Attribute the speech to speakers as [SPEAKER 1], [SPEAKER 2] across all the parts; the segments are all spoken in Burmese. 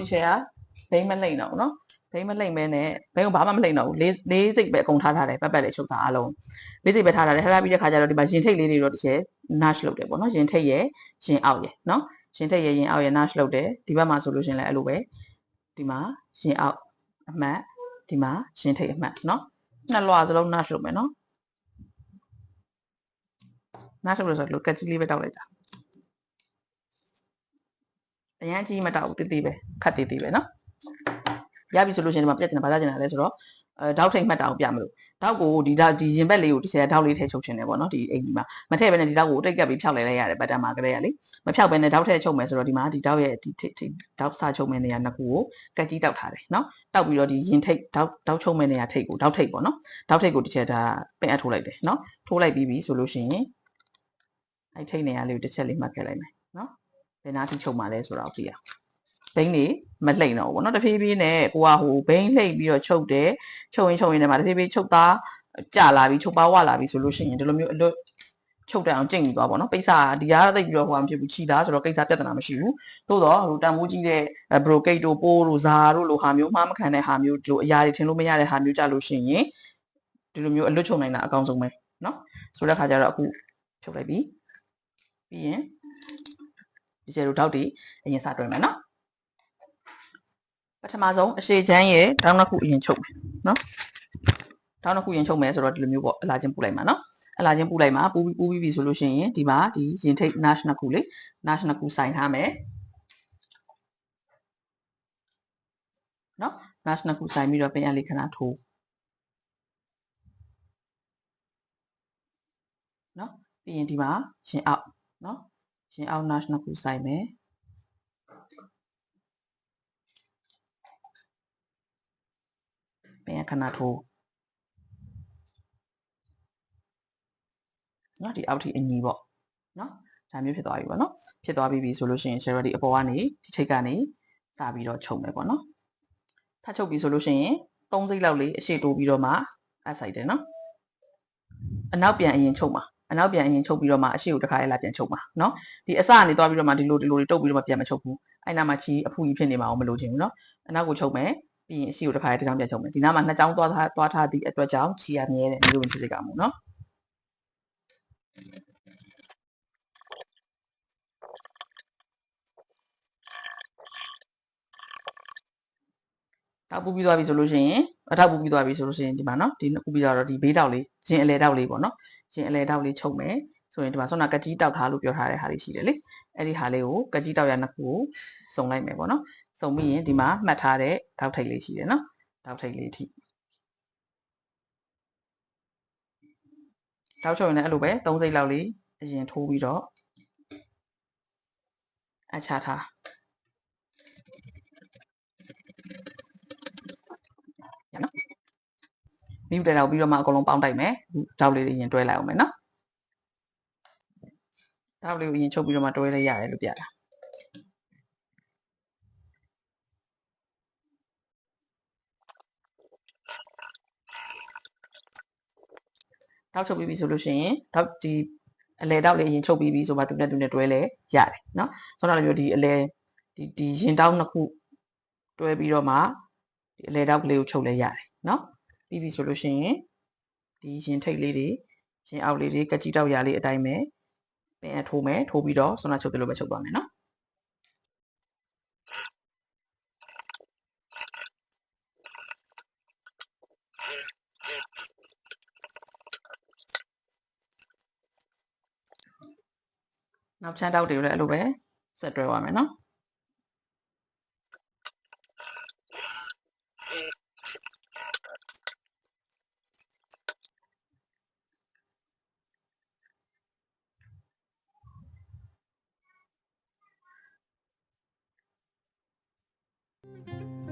[SPEAKER 1] ဒီအထည်ကိုတော့ဒီထည်ကဘိန်းမလိမ့်တော့ဘူးနော်ဘိန်းမလိမ့်မဲနဲ့ဘိန်းကဘာမှမလိမ့်တော့ဘူးလေးလေးစိတ်ပဲအကုန်ထားထားတယ်ပတ်ပတ်လေးချုပ်တာအလုံးလေးစိတ်ပဲထားထားတယ်ထားထားပြီးတဲ့ခါကျတော့ဒီမှာရင်ထိတ်လေးတွေတော့ဒီထည် nash လုပ်တယ်ပေါ့နော်ရင်ထိတ်ရဲ့ရင်အောက်ရဲ့နော်ရင်ထိတ်ရဲ့ရင်အောက်ရဲ့ nash လုပ်တယ်ဒီဘက်မှာဆိုလို့ရှရင်လည်းအဲ့လိုပဲဒီမှာရင်အောက်အမှတ်ဒီမှာရင်ထိတ်အမှတ်နော်နှစ်လွှာစလုံး nash လုပ်မယ်နော် nash လုပ်လို့ဆိုတော့ကက်ကြီးလေးပဲတောက်လိုက်တာ အရန်ကြီးမတောက်ဘူးတိတိပဲခတ်တိတိပဲနော်ရပြီဆိုလို့ရှရင်ဒီမှာပြက်ချင်တာဘာသာချင်တာလဲဆိုတော့အဲတောက်ထိတ်မှတ်တာကိုပြမလို့တောက်ကိုဒီတောက်ဒီရင်ဘက်လေးကိုဒီဆရာတောက်လေးထည့်ချုပ်ချင်တယ်ပေါ့နော်ဒီအိမ်ကြီးမှာမထည့်ဘဲနဲ့ဒီတောက်ကိုတိတ်ကပ်ပြီးဖြောက်လိုက်လိုက်ရတယ်ဘတ်တန်မှာကလေးရလေမဖြောက်ဘဲနဲ့တောက်ထည့်ချုပ်မယ်ဆိုတော့ဒီမှာဒီတောက်ရဲ့ဒီထိထိတောက်စချုပ်မယ်နေရာနှစ်ခုကိုကက်ကြီးတောက်ထားတယ်နော်တောက်ပြီးတော့ဒီရင်ထိတ်တောက်တောက်ချုပ်မယ်နေရာထိတ်ကိုတောက်ထိတ်ပေါ့နော်တောက်ထိတ်ကိုတစ်ချက်ဒါပင်အပ်ထိုးလိုက်တယ်နော်ထိုးလိုက်ပြီးပြီဆိုလို့ရှိရင်အဲ့ထိတ်နေရာလေးကိုတစ်ချက်လေးမှတ်ခဲ့လိုက်မယ်နော်ဘ ယ်နာထိချုပ်မှာလဲဆိုတော့ကြည့်ရအောင်ဘိန်းနေမလှိမ့်တော့ဘူးเนาะတဖြည်းဖြည်းနဲ့ကိုကဟိုဘိန်းလှိမ့်ပြီးတော့ချုပ်တယ်ချုပ်ရင်ချုပ်ရင်တည်းမှာတဖြည်းဖြည်းချုပ်သားကြလာပြီချုပ်ပါဝလာပြီဆိုလို့ရှိရင်ဒီလိုမျိုးအလွတ်ချုပ်တအောင်ကျင့်ပြီးသွားပါတော့ပိစာဒီကားသိပ်ပြီးတော့ဟိုမဖြစ်ဘူးခြီသားဆိုတော့ကိစ္စပြဿနာမရှိဘူးသို့တော့ဟိုတန်မိုးကြီးတဲ့ဘရိုကိတ်တို့ပိုးတို့ဇာတို့လိုဟာမျိုးမှားမခံတဲ့ဟာမျိုးဒီလိုအရာတွေထင်လို့မရတဲ့ဟာမျိုးကြလို့ရှိရင်ဒီလိုမျိုးအလွတ်ချုပ်နိုင်တာအကောင်းဆုံးပဲเนาะဆိုတဲ့ခါကျတော့အခုချုပ်လိုက်ပြီပြီးရင် ဒီကျဲတို့ထောက်တီအရင်စတွဲမယ်နော်ပထမဆုံးအရှိချမ်းရဲ့ဒေါင်းနှစ်ခုအရင်ချုပ်မယ်နော်ဒေါင်းနှစ်ခုအရင်ချုပ်မယ်ဆိုတော့ဒီလိုမျိုးပေါ့အလာချင်းပူလိုက်မှာနော်အလာချင်းပူလိုက်မှာပူပြီးပူပြီးပြီဆိုလို့ရှိရင်ဒီမှာဒီရင်ထိတ် nash နှစ်ခုလေ nash နှစ်ခုဆိုင်ထားမယ်နော် nash နှစ်ခုဆိုင်ပြီးတော့ပြန်လေးခဏထိုးနော်ပြီးရင်ဒီမှာရင်အောက်နော် ရင်အောက် nash နှစ်ခုစိုင်မယ်ပင်ခဏထိုးနော်ဒီအောက်ထိအညီပေါ့နော်ဒါမျိုးဖြစ်သွားပြီပေါ့နော်ဖြစ်သွားပြီပြီဆိုလို့ရှိရင် share ဒီအပေါ်ကနေဒီထိတ်ကနေစပြီးတော့ချုပ်မယ်ပေါ့နော်ထချုပ်ပြီဆိုလို့ရှိရင်၃စိတ်လောက်လေးအရှိတိုးပြီးတော့မှအဆိုင်တယ်နော်အနောက်ပြန်အရင်ချုပ်မှာ အနောက်ပြန်အရင်ချုပ်ပြီးတော့မှအရှိကိုတစ်ခါလေးလာပြန်ချုပ်မှာเนาะဒီအစကနေသွားပြီးတော့မှဒီလိုဒီလိုတွေတုပ်ပြီးတော့မှပြန်မချုပ်ဘူးအဲ့နာမှာချီအဖူကြီးဖြစ်နေမှာအောင်မလို့ချင်ဘူးเนาะအနောက်ကိုချုပ်မယ်ပြီးရင်အရှိကိုတစ်ခါလေးတစ်ချောင်းပြန်ချုပ်မယ်ဒီနားမှာနှစ်ချောင်းသွားထားသွားထားသည့်အတွက်ကြောင့်ချီရမြဲတဲ့မျိုးဝင်ဖြစ်စေကမှုเนาะတောက်ပူပြီးသွားပြီဆိုလို့ရှိရင်အထောက်ပူပြီးသွားပြီဆိုလို့ရှိရင်ဒီမှာเนาะဒီပူပြီးသွားတော့ဒီဘေးတောက်လေးရင်အလဲတောက်လေးပေါ့เนาะ ရင်အလဲတောက်လေးချုပ်မယ်ဆိုရင်ဒီမှာဆွမ်းနာကကြီးတောက်ထားလို့ပြောထားတဲ့ဟာလေးရှိတယ်လေအဲ့ဒီဟာလေးကိုကကြီးတောက်ရနှစ်ခုကိုစုံလိုက်မယ်ပေါ့နော်စုံပြီးရင်ဒီမှာမှတ်ထားတဲ့တောက်ထိပ်လေးရှိတယ်နော်တောက်ထိပ်လေးထိတောက်ချုပ်ရင်လည်းအဲ့လိုပဲ၃စိတ်လောက်လေးအရင်ထိုးပြီးတော့အချထား မိတဲတော့ပြီးတော့မှအကုန်လုံးပေါင်းတိုက်မယ်တောက်လေးတွေရင်တွဲလိုက်အောင်မယ်နော်တောက်လေးကိုရင်ချုပ်ပြီးတော့မှတွဲလိုက်ရတယ်လို့ပြတာတောက်ချုပ်ပြီးပြီဆိုလို့ရှိရင်တောက်ဒီအလဲတောက်လေးရင်ချုပ်ပြီးပြီဆိုမှသူနဲ့သူနဲ့တွဲလဲရတယ်နော်ဆိုတော့လည်းဒီအလဲဒီဒီရင်တောက်နှစ်ခုတွဲပြီးတော့မှဒီအလဲတောက်ကလေးကိုချုပ်လဲရတယ်နော် ပြီးပြီဆိုလို့ရှိရင်ဒီရင်ထိတ်လေးတွေရင်အောက်လေးတွေကကြီးတောက်ရာလေးအတိုင်းပဲပင်အထိုးမယ်ထိုးပြီးတော့ဆွမ်းနာချုပ်တယ်လို့ပဲချုပ်သွားမယ်နော်နောက်ချမ်းတောက်တွေကိုလည်းအဲ့လိုပဲဆက်တွဲသွားမယ်နော် thank you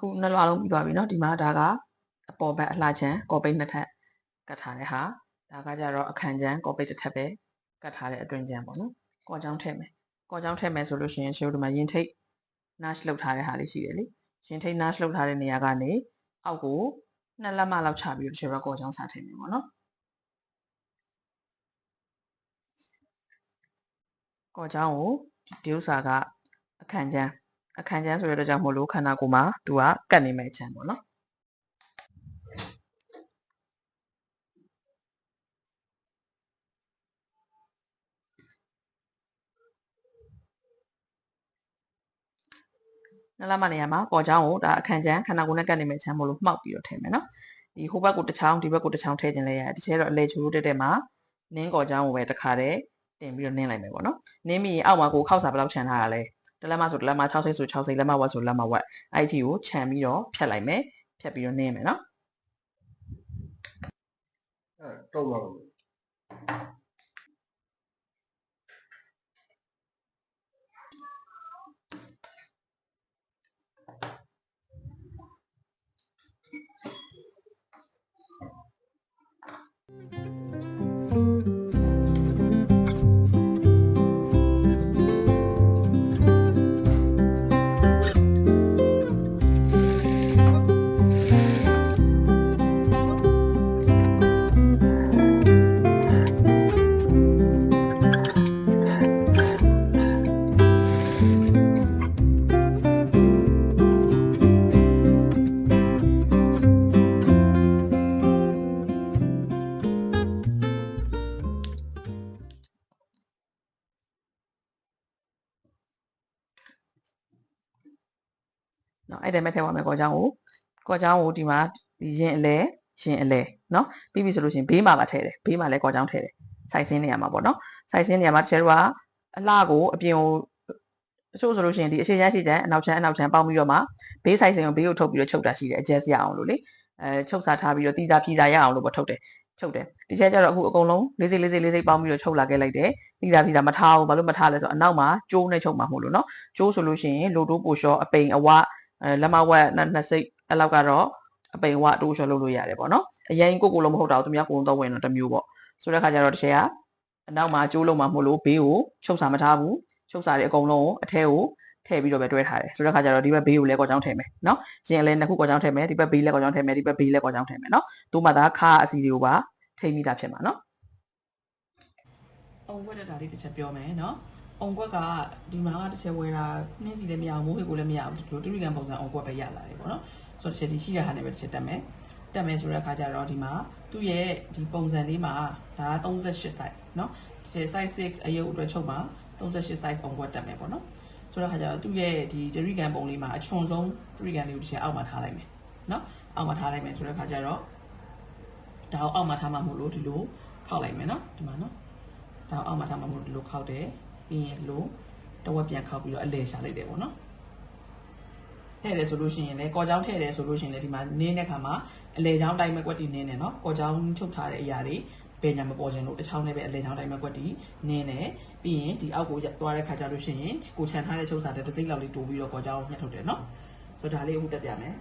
[SPEAKER 1] အခုနှစ်လွှာလုံးပြီးသွားပြီเนาะဒီမှာဒါကအပေါ်ဘက်အလှချမ်းကော်ပိတ်နှစ်ထပ်ကတ်ထားတဲ့ဟာဒါကကြတော့အခန်းချမ်းကော်ပိတ်တစ်ထပ်ပဲကတ်ထားတဲ့အတွင်းချမ်းပေါ့နော်ကော်ချောင်းထည့်မယ်ကော်ချောင်းထည့်မယ်ဆိုလို့ရှိရင်ရှိုးဒီမှာရင်ထိတ် nash လောက်ထားတဲ့ဟာလေးရှိတယ်လေရင်ထိတ် nash လောက်ထားတဲ့နေရာကနေအောက်ကိုနှစ်လက်မလောက်ချပြီးတော့ရှိုးတော့ကော်ချောင်းစားထည့်မယ်ပေါ့နော်ကော်ချောင်းကိုဒီဥစ္စာကအခန်းချမ်း အခန်းချမ်းဆိုရတဲ့ကြောင့်မို့လို့ခန္ဓာကိုယ်မှာသူကကတ်နေမဲ့ချမ်းပေါ့နော်နလမနေရာမှာပေါ်ချောင်းကိုဒါအခန်းချမ်းခန္ဓာကိုယ်နဲ့ကတ်နေမဲ့ချမ်းမို့လို့မှောက်ပြီးတော့ထည့်မယ်နော်ဒီဟိုဘက်ကိုတစ်ချောင်းဒီဘက်ကိုတစ်ချောင်းထည့်ခြင်းလဲရတယ်ဒီထဲတော့အလေချိုးတက်တက်မှာနင်းကော်ချောင်းကိုပဲတစ်ခါတည်းတင်ပြီးတော့နင်းလိုက်မယ်ပေါ့နော်နင်းပြီးရင်အောက်မှာကိုခောက်စာဘယ်လောက်ခြံထားတာလဲ တလက်မဆိုတလက်မ6စိတ်ဆို6စိတ်လက်မဝက်ဆိုလက်မဝက်အဲ့ဒီကိုခြံပြီးတော့ဖြတ်လိုက်မယ်ဖြတ်ပြီးတော့နင်းမယ်နော်
[SPEAKER 2] အဲတော့မှာဘူး
[SPEAKER 1] နော်အဲ့ဒါမဲ့ထည့်ပါမယ်ကော်ချောင်းကိုကော်ချောင်းကိုဒီမှာဒီရင်အလဲရင်အလဲနော်ပြီးပြီဆိုလို့ရှိရင်ဘေးမှာပါထည့်တယ်ဘေးမှာလည်းကော်ချောင်းထည့်တယ်စိုက်စင်းနေရာမှာပေါ့နော်စိုက်စင်းနေရာမှာတချို့ကအလှကိုအပြင်ကိုတချို့ဆိုလို့ရှိရင်ဒီအရှိချမ်းရှိချမ်းအနောက်ချမ်းအနောက်ချမ်းပေါင်းပြီးတော့မှဘေးစိုက်စင်းကိုဘေးကိုထုတ်ပြီးတော့ချုပ်တာရှိတယ်အကျဲစရအောင်လို့လေအဲချုပ်စားထားပြီးတော့တီးစားဖြီးစားရအောင်လို့ပေါ့ထုတ်တယ်ချုပ်တယ်ဒီချက်ကျတော့အခုအကုန်လုံးလေးစိလေးစိလေးစိပေါင်းပြီးတော့ချုပ်လာခဲ့လိုက်တယ်တီးစားဖြီးစားမထားဘူးဘာလို့မထားလဲဆိုတော့အနောက်မှာကျိုးနဲ့ချုပ်မှာမဟုတ်လို့နော်ကျိုးဆိုလို့ရှိရင်လိုတိုးပိုလျှော့အပိန်အဝ အဲလက်မဝက်နှစ်နှစ်စိတ်အဲ့လောက်ကတော့အပိန်ဝတိုးလျှော့လုပ်လို့ရတယ်ပေါ့နော်အရင်ကိုကိုလုံးမဟုတ်တော့သူများကိုလုံးတော့ဝင်တော့တစ်မျိုးပေါ့ဆိုတဲ့ခါကျတော့တစ်ချက်ကအနောက်မှာကျိုးလုံးမှာမဟုတ်လို့ဘေးကိုချုပ်စာမထားဘူးချုပ်စာတွေအကုန်လုံးကိုအထဲကိုထည့်ပြီးတော့ပဲတွဲထားတယ်ဆိုတဲ့ခါကျတော့ဒီဘက်ဘေးကိုလည်းကောက်ချောင်းထည့်မယ်နော်ရင်လည်းနှစ်ခုကောက်ချောင်းထည့်မယ်ဒီဘက်ဘေးလည်းကောက်ချောင်းထည့်မယ်ဒီဘက်ဘေးလည်းကောက်ချောင်းထည့်မယ်နော်သူ့မှာသာခါအစီတွေကိုပါထိမိတာဖြစ်မှာနော်အုံွက်တဲ့ဒါလေးတစ်ချက်ပြောမယ်နော် အုံကွက်ကဒီမှာကတစ်ချက်ဝယ်တာနှင်းစီလည်းမရအောင်မိုးဟိကိုလည်းမရအောင်ဒီလိုတူရီကန်ပုံစံအုံကွက်ပဲရလာတယ်ပေါ့နော်ဆိုတော့တစ်ချက်ဒီရှိတဲ့ဟာနဲ့ပဲတစ်ချက်တက်မယ်တက်မယ်ဆိုတဲ့အခါကျတော့ဒီမှာသူ့ရဲ့ဒီပုံစံလေးမှာဒါက38 size เนาะဒီ size 6အယုတ်အတွက်ချုပ်မှာ38 size အုံကွက်တက်မယ်ပေါ့နော်ဆိုတော့ခါကျတော့သူ့ရဲ့ဒီဒရီကန်ပုံလေးမှာအချွန်ဆုံးဒရီကန်လေးကိုတစ်ချက်အောက်မှာထားလိုက်မယ်เนาะအောက်မှာထားလိုက်မယ်ဆိုတဲ့ခါကျတော့ဒါကိုအောက်မှာထားမှာမို့လို့ဒီလိုခောက်လိုက်မယ်เนาะဒီမှာเนาะဒါကိုအောက်မှာထားမှာမို့လို့ဒီလိုခောက်တယ် ပြီးရင်ဒီလိုတဝက်ပြန်ခောက်ပြီးတော့အလဲရှာလိုက်တယ်ပေါ့နော်ထည့်တယ်ဆိုလို့ရှိရင်လည်းကော်ကြောင်းထည့်တယ်ဆိုလို့ရှိရင်လည်းဒီမှာနင်းတဲ့ခါမှာအလေချောင်းတိုင်းမဲ့ကွက်တီနင်းတယ်နော်ကော်ကြောင်းချုပ်ထားတဲ့အရာတွေဘယ်ညာမပေါ်ခြင်းလို့တစ်ချောင်းနဲ့ပဲအလေချောင်းတိုင်းမဲ့ကွက်တီနင်းတယ်ပြီးရင်ဒီအောက်ကိုသွားတဲ့ခါကျလို့ရှိရင်ကိုချန်ထားတဲ့ချုပ်စာတဲ့တစ်စိမ့်လောက်လေးတိုးပြီးတော့ကော်ကြောင်းညှက်ထုတ်တယ်နော်ဆိုတော့ဒါလေးအခုတက်ပြမယ်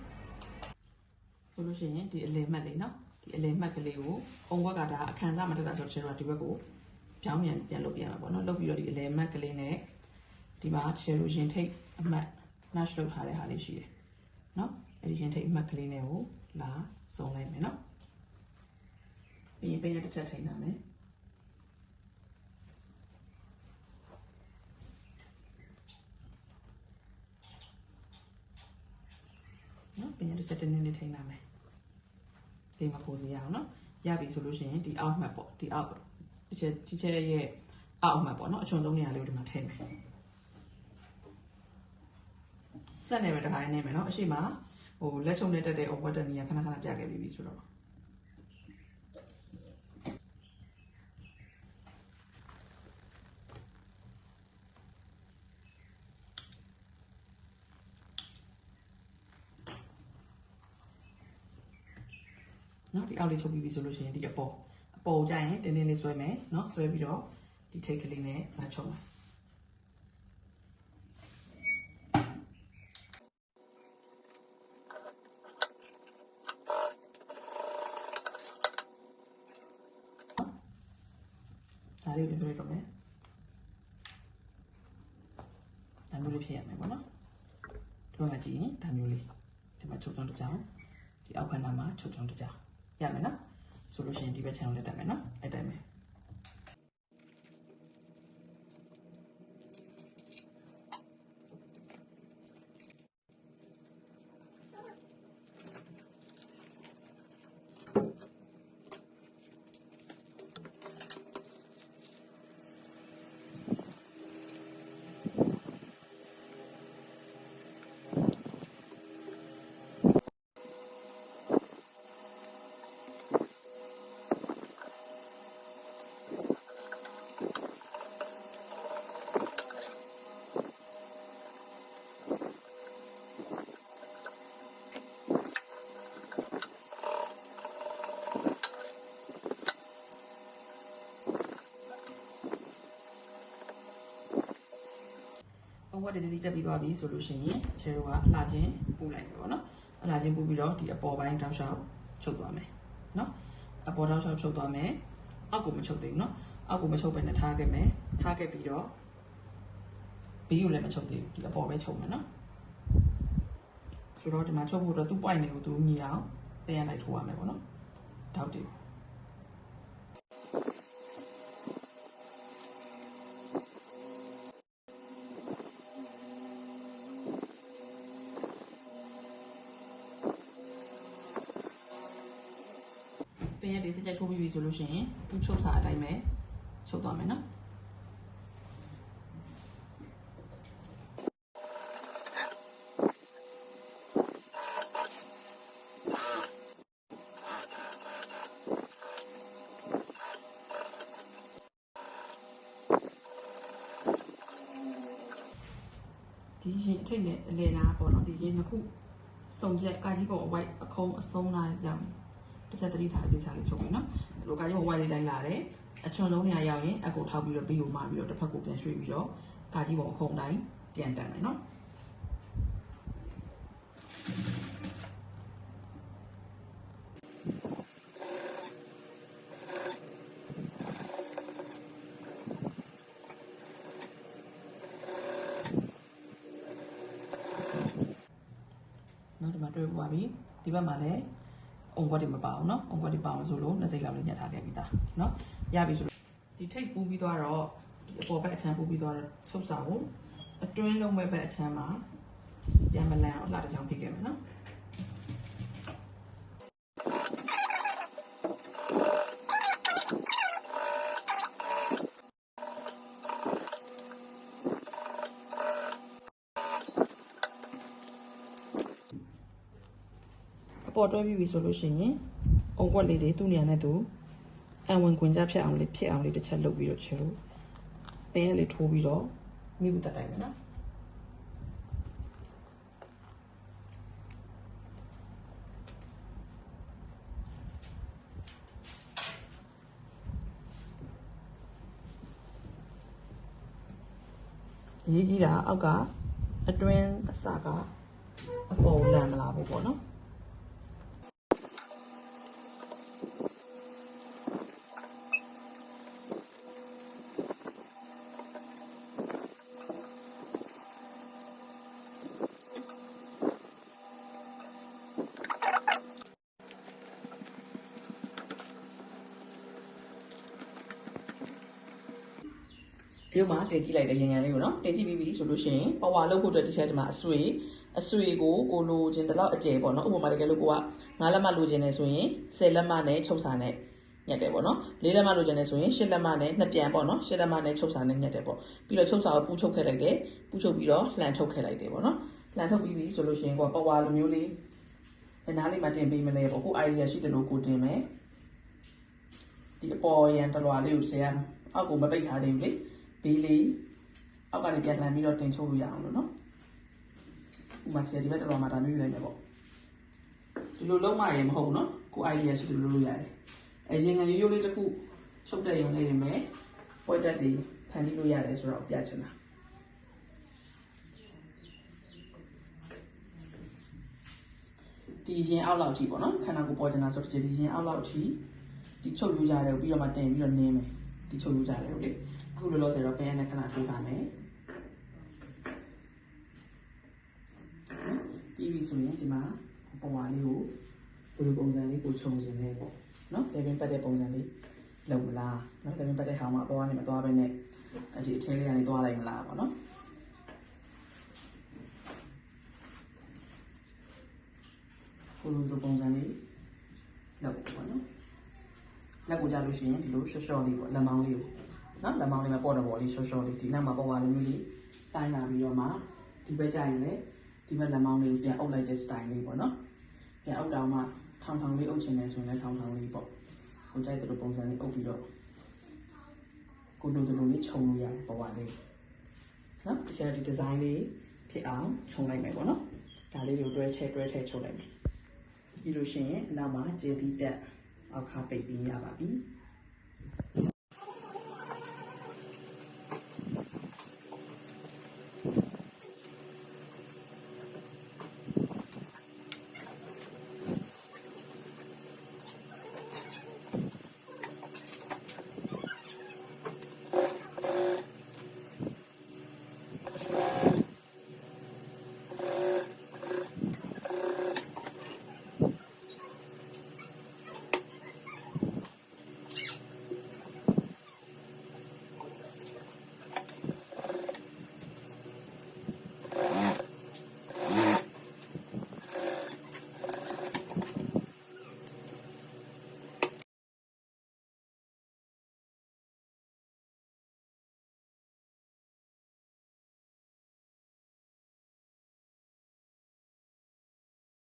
[SPEAKER 1] ဆိုလို့ရှိရင်ဒီအလေမှတ်လေးနော်ဒီအလေမှတ်ကလေးကိုအုံဘက်ကဒါအခန်းစားမတက်တာဆိုတော့ကျွန်တော်ဒီဘက်ကို ပြောင်းပြန်ပြန်လုပ်ပြန်မှာပေါ့နော်လုပ်ပြီးတော့ဒီအလေမှတ်ကလေးနဲ့ဒီမှာတချေလို့ရင်ထိတ်အမှတ် nash လုပ်ထားတဲ့ဟာလေးရှိတယ်။နော်အဲ့ဒီရင်ထိတ်အမှတ်ကလေးနဲ့ကိုလာစုံလိုက်မယ်နော်။ပြီးရင်ပင်ရတစ်ချက်ထိန်းထားမယ်။နော်ပင်ရတစ်ချက်တင်းတင်းလေးထိန်းထားမယ်။ဒီမှာပိုစီရအောင်နော်။ရပြီဆိုလို့ရှိရင်ဒီအောက်မှတ်ပေါ့ဒီအောက် တစ်ချက်ဒီချက်ရဲ့အောက်မှတ်ပေါ့နော်အချွန်ဆုံးနေရာလေးကိုဒီမှာထည့်မယ်။ဆက်နေပဲတခါနေမယ်နော်အရှိမဟိုလက်ချုံနဲ့တက်တဲ့ over တဲ့နေရာခဏခဏပြခဲ့ပြီးပြီဆိုတော့နော်ဒီအောက်လေးချုပ်ပြီးပြီဆိုလို့ရှိရင်ဒီအပေါ်အ ပေါ်ကြရင်တင်းတင်းလေးဆွဲမယ်เนาะဆွဲပြီးတော့ဒီထိတ်ကလေးနဲ့လာချုပ်မယ်ဒါလေးပြန်ပြတော့မယ်ဒါမျိုးလေးဖြစ်ရမယ်ပေါ့နော်ဒီမှာကြည့်ရင်ဒါမျိုးလေးဒီမှာချုပ်ချောင်းတစ်ချောင်းဒီအောက်ဖက်နားမှာချုပ်ချောင်းတစ်ချောင်းရမယ်နော် ဆိုလို့ရှိရင်ဒီဘက်ချောင်းလေးတက်မယ်နော်အဲ့တိုင်းပဲ အဝတ်တည်းတည်းတက်ပြီးသွားပြီဆိုလို့ရှိရင်ချေတို့ကအလာချင်းပူလိုက်တယ်ပေါ့နော်အလာချင်းပူပြီးတော့ဒီအပေါ်ပိုင်းတောက်လျှောက်ချုပ်သွားမယ်နော်အပေါ်တောက်လျှောက်ချုပ်သွားမယ်အောက်ကိုမချုပ်သေးဘူးနော်အောက်ကိုမချုပ်ဘဲနဲ့ထားခဲ့မယ်ထားခဲ့ပြီးတော့ဘေးကိုလည်းမချုပ်သေးဘူးဒီအပေါ်ပဲချုပ်မယ်နော်ဆိုတော့ဒီမှာချုပ်ဖို့တော့သူ့ point တွေကိုသူညီအောင်တင်ရလိုက်ထိုးရမယ်ပေါ့နော်တောက်တယ် ပင်ရက်တွေဆက်ချက်ထိုးပြီးပြီဆိုလို့ရှိရင်သူ့ချုပ်စာအတိုင်းပဲချုပ်သွားမယ်နော်ဒီရင်အထိတ်နဲ့အလေလားပေါ့နော်ဒီရင်နှစ်ခုစုံချက်ကာကြီးပေါ်အဝိုက်အခုံးအဆုံးလာရောက်နေ တစ်ချက်သတိထားပြီးချလေးချုပ်ပြီနော်ဒီလိုကာကြီးမဝိုင်းလေးတိုင်းလာတယ်အချွန်လုံးနေရာရောက်ရင်အကိုထောက်ပြီးတော့ပြီးကိုမှပြီးတော့တစ်ဖက်ကိုပြန်ရွှေ့ပြီးတော့ကာကြီးပုံအခုံတိုင်းပြန်တန်မယ်နော်နော်ဒီမှာတွေ့ပါပြီဒီဘက်မှာလည်း အုံဘွက်တွေမပါအောင်နော်အုံဘွက်တွေပါအောင်ဆိုလို့နှစ်စိတ်လောက်လေးညှက်ထားခဲ့ပြီးသားနော်ရပြီဆိုလို့ဒီထိတ်ပူးပြီးသွားတော့ဒီအပေါ်ဘက်အချမ်းပူးပြီးသွားတော့ချုပ်စာကိုအတွင်းလုံးဘက်ဘက်အချမ်းမှာပြန်မလန်အောင်လှတစ်ချောင်းဖိခဲ့မယ်နော်အပေါ် တွဲပြီးပြီဆိုလို့ရှိရင်အုံကွက်လေးတွေသူ့နေရာနဲ့သူအဝင်ခွင်ကြဖြစ်အောင်လေးဖြစ်အောင်လေးတစ်ချက်လုပ်ပြီးတော့ချေလို့ပင်းလေးထိုးပြီးတော့မိဘူးတက်တိုင်းမယ်နော်အရေးကြီးတာအောက်ကအတွင်းအစကအပေါ်လန်မလာဘူးပေါ့နော် ရုပ်မှာတင်ကြည့်လိုက်တယ်ရင်ရန်လေးကိုနော်တင်ကြည့်ပြီးပြီဆိုလို့ရှိရင်ပဝါလုပ်ဖို့အတွက်တစ်ချက်ဒီမှာအဆွေအဆွေကိုကိုလိုချင်တဲ့လောက်အကျယ်ပေါ့နော်ဥပမာတကယ်လို့ကိုက9လက်မလိုချင်နေဆိုရင်10လက်မနဲ့ချုပ်စာနဲ့ညက်တယ်ပေါ့နော်4လက်မလိုချင်နေဆိုရင်10လက်မနဲ့နှစ်ပြန်ပေါ့နော်10လက်မနဲ့ချုပ်စာနဲ့ညက်တယ်ပေါ့ပြီးတော့ချုပ်စာကိုပူချုပ်ခဲ့လိုက်တယ်ပူချုပ်ပြီးတော့လှန်ထုတ်ခဲ့လိုက်တယ်ပေါ့နော်လှန်ထုတ်ပြီးပြီဆိုလို့ရှိရင်ကိုကပဝါလိုမျိုးလေးဘယ်နားလေးမှာတင်ပေးမလဲပေါ့ကို idea ရှိတယ်လို့ကိုတင်မယ်ဒီအပေါ်ရန်တလွာလေးကိုဆရာအောက်ကိုမပိတ်ထားသေးဘူးလေ ဘေးလေးအောက်ကနေပြန်လှန်ပြီးတော့တင်ချိုးလို့ရအောင်လို့နော်ဥပမာဆရာဒီဘက်တော်မှာဒါမျိုးယူလိုက်မယ်ပေါ့ဒီလိုလုံးမရေမဟုတ်ဘူးနော်ကို idea ရှိတယ်လို့လုပ်ရတယ်အဲရင်ငယ်ရိုးရိုးလေးတစ်ခုချုပ်တဲ့ရုံလေးတွေမယ်ပွဲတက်တွေဖန်တီးလို့ရတယ်ဆိုတော့ပြချင်တာဒီရင်အောက်လောက်ထိပေါ့နော်ခန္ဓာကိုယ်ပေါ်ချင်တာဆိုတော့ဒီရင်အောက်လောက်ထိဒီချုပ်ယူကြတယ်ပြီးတော့မှတင်ပြီးတော့နင်းမယ်ဒီချုပ်လို့ကြတယ်ဟုတ်လေ အခုလောလောဆယ်တော့ fan နဲ့ခဏထိုးပါမယ်ပြီးပြီဆိုရင်ဒီမှာပုံဝါလေးကိုဘယ်လိုပုံစံလေးကိုခြုံခြင်းလဲပေါ့နော်တယ်ပင်ပတ်တဲ့ပုံစံလေးလုံမလားနော်တယ်ပင်ပတ်တဲ့ဟာမှာအပေါ်ကနေမသွားဘဲနဲ့အဒီအထဲလေးကနေသွားလိုက်မလားပေါ့နော်ဘယ်လိုလိုပုံစံလေးလောက်ပေါ့နော်လက်ကိုကြလို့ရှိရင်ဒီလိုရှော့ရှော့လေးပေါ့လက်မောင်းလေးကို နော်လက်မောင်းလေးမှာပေါ်တော့ပေါ်လေးရှော့ရှော့လေးဒီနောက်မှာပေါ်ပါလေးမျိုးလေးတိုင်းလာပြီးတော့မှဒီဘက်ကြရင်လည်းဒီဘက်လက်မောင်းလေးကိုပြန်အုပ်လိုက်တဲ့ style လေးပေါ့နော်ပြန်အုပ်တော့မှထောင်ထောင်လေးအုပ်ချင်တယ်ဆိုရင်လည်းထောင်ထောင်လေးပေါ့ကိုကြိုက်တဲ့ပုံစံလေးအုပ်ပြီးတော့ကိုလိုလိုလေးခြုံလို့ရတယ်ပေါ်ပါလေးနော်ဒီချက်ဒီ design လေးဖြစ်အောင်ခြုံလိုက်မယ်ပေါ့နော်ဒါလေးတွေကိုတွဲထည့်တွဲထည့်ခြုံလိုက်မယ်ပြီးလို့ရှိရင်အနောက်မှာကျေတီတက်အောက်ခါပိတ်ပြီးရပါပြီ။